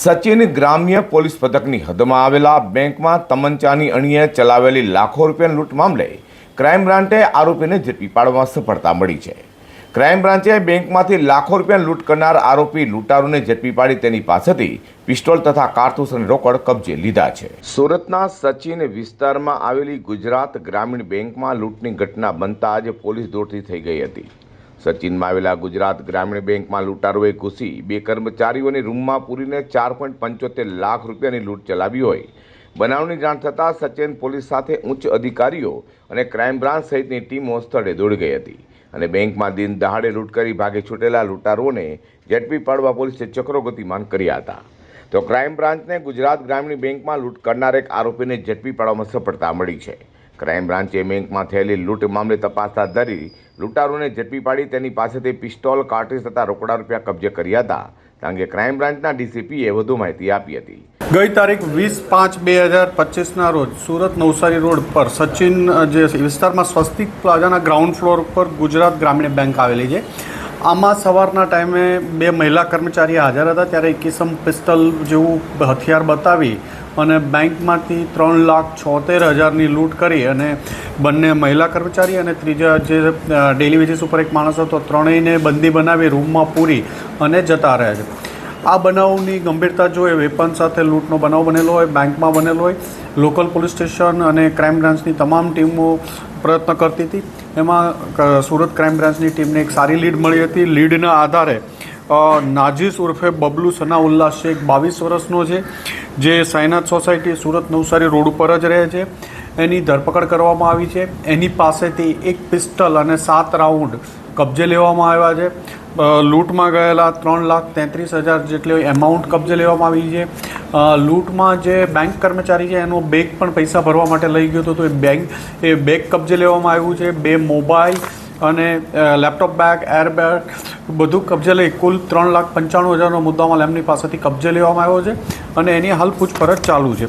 સચિન ગ્રામ્ય પોલીસ પથકની હદમાં આવેલા બેંકમાં તમંચાની અણીએ ચલાવેલી લાખો રૂપિયાની લૂંટ મામલે ક્રાઇમ બ્રાન્ચે આરોપીને ઝડપી પાડવામાં સફળતા મળી છે. ક્રાઇમ બ્રાન્ચે બેંકમાંથી લાખો રૂપિયા લૂંટ કરનાર આરોપી લૂંટારોને ઝડપી પાડી તેની પાસેથી પિસ્તોલ તથા કારતૂસ અને રોકડ કબજે લીધા છે. સુરતના સચિન વિસ્તારમાં આવેલી ગુજરાત ગ્રામીણ બેંકમાં લૂંટની ઘટના બનતા આજે પોલીસ દોડતી થઈ ગઈ હતી. સચિનમાં આવેલા ગુજરાત ગ્રામીણ બેંકમાં લૂંટારોએ ઘૂસી બે કર્મચારીઓની રૂમમાં પૂરીને ચાર પોઈન્ટ પંચોતેર લાખ રૂપિયાની લૂંટ ચલાવી હોય. બનાવની જાણ થતાં સચિન પોલીસ સાથે ઉચ્ચ અધિકારીઓ અને ક્રાઇમ બ્રાન્ચ સહિતની ટીમો સ્થળે દોડી ગઈ હતી અને બેંકમાં દિન દહાડે લૂંટ કરી ભાગે છૂટેલા લૂંટારોને ઝડપી પાડવા પોલીસે ચક્રો ગતિમાન કર્યા હતા. તો ક્રાઇમ બ્રાન્ચને ગુજરાત ગ્રામીણ બેંકમાં લૂંટ કરનાર એક આરોપીને ઝડપી પાડવામાં સફળતા મળી છે. ક્રાઇમ બ્રાન્ચે બેંકમાં થયેલી લૂંટ મામલે તપાસ હાથ ધરી લૂંટારોને ઝડપી પાડી તેની પાસેથી પિસ્તોલ કાર્ટ્રીજ તથા રોકડા રૂપિયા કબજે કર્યા હતા. આ અંગે ક્રાઇમ બ્રાન્ચના ડીસીપીએ વધુ માહિતી આપી હતી. ગઈ તારીખ વીસ પાંચ બે હજાર પચીસના રોજ સુરત નવસારી રોડ પર સચિન જે વિસ્તારમાં સ્વસ્તિક પ્લાઝાના ગ્રાઉન્ડ ફ્લોર પર ગુજરાત ગ્રામીણ બેંક આવેલી છે. આમાં સવારના ટાઈમે બે મહિલા કર્મચારી હાજર હતા. ત્યારે કિસમ પિસ્તલ જેવું હથિયાર બતાવી અને બેંકમાંથી ત્રણ લાખ છોતેર હજારની લૂંટ કરી અને બંને મહિલા કર્મચારી અને ત્રીજા જે ડેલી વેજીસ ઉપર એક માણસ હતો, ત્રણેયને બંદી બનાવી રૂમમાં પૂરી અને જતા રહ્યા છે. આ બનાવની ગંભીરતા જોઈએ વેપન સાથે લૂંટનો બનાવ બનેલો હોય, બેંકમાં બનેલો હોય, લોકલ પોલીસ સ્ટેશન અને ક્રાઇમ બ્રાન્ચની તમામ ટીમો પ્રયત્ન કરતી હતી. એમાં સુરત ક્રાઇમ બ્રાન્ચની ટીમને એક સારી લીડ મળી હતી. લીડના આધારે નાજીસ ઉર્ફે બબલુ સનાઉલ્લા શેખ બાવીસ વર્ષનો છે, જે સાયનાથ સોસાયટી સુરત નવસારી રોડ ઉપર જ રહે છે. એની ધરપકડ કરવામાં આવી છે. એની પાસેથી એક પિસ્ટલ અને સાત રાઉન્ડ કબજે લેવામાં આવ્યા છે. લૂંટમાં ગયેલા ત્રણ લાખ તેત્રીસ હજાર જેટલી એમાઉન્ટ કબજે લેવામાં આવી છે. લૂંટમાં જે બેંક કર્મચારી છે, એનો બેગ પણ પૈસા ભરવા માટે લઈ ગયો હતો. તો એ બેંક એ બેગ કબજે લેવામાં આવ્યું છે. બે મોબાઈલ અને લેપટોપ બેગ એરબેગ બધું કબજે લઈ કુલ ત્રણ લાખ પંચાણું હજારનો મુદ્દામાં એમની પાસેથી કબજે લેવામાં આવ્યો છે અને એની હાલ પૂછપરછ ચાલુ છે.